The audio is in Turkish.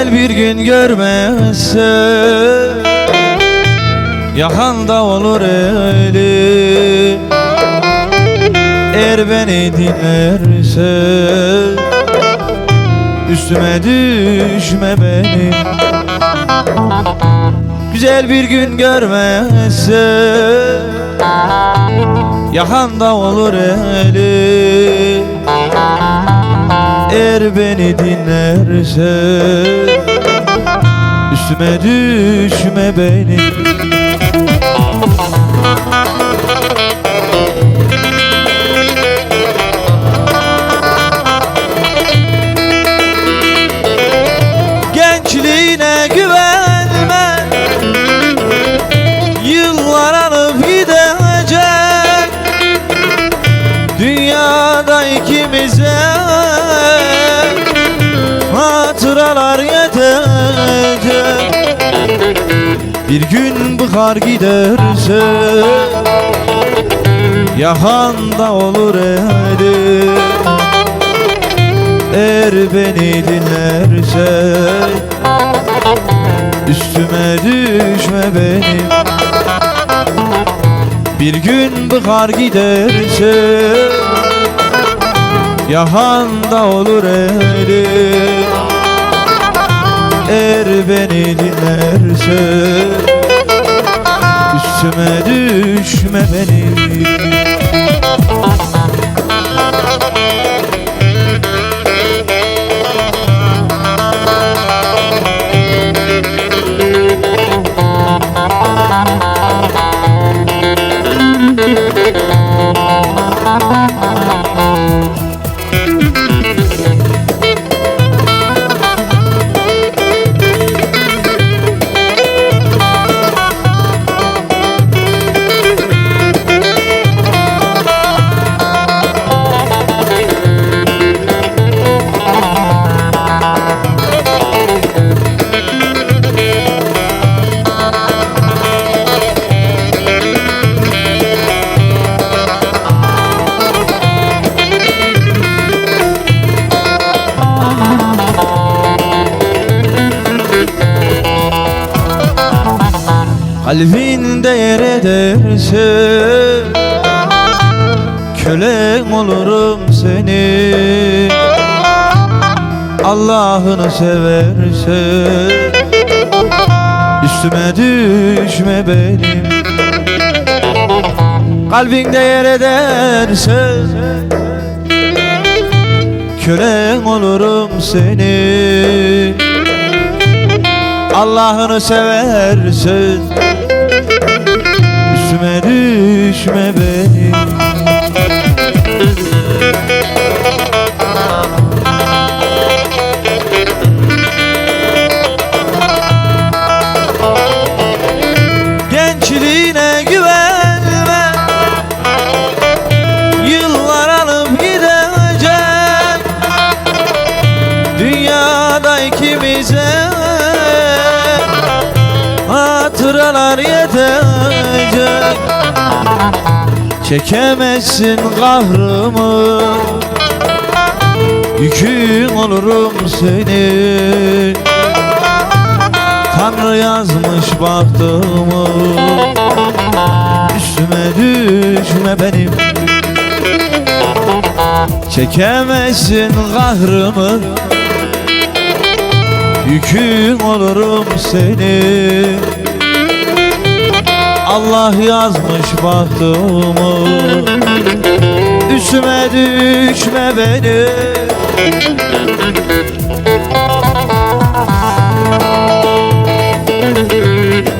Güzel bir gün görmezse Yakanda olur eli Eğer beni dinlerse Üstüme düşme benim. Güzel bir gün görmezse Yakanda olur eli eğer beni dinlerse Üstüme düşme benim Gençliğine güvenme Yıllar alıp gidecek. Dünyada Bir gün bıkar giderse Yakanda olur eli Eğer beni dinlerse Üstüme düşme benim. Bir gün bıkar giderse Yahanda olur eli Eğer beni dinlerse Üstüme düşme benim Kalbinde yer ederse Kölen olurum seni. Allah'ını severse Üstüme düşme benim. Kalbinde yer ederse Kölen olurum seni. Allah'ını seversen Çekemezsin kahrımı. Yükün olurum seni Tanrı yazmış bahtımı. Üstüme düşme benim. Çekemezsin kahrımı. Yükün olurum seni Allah yazmış bahtımı. Üstüme düşme beni. Müzik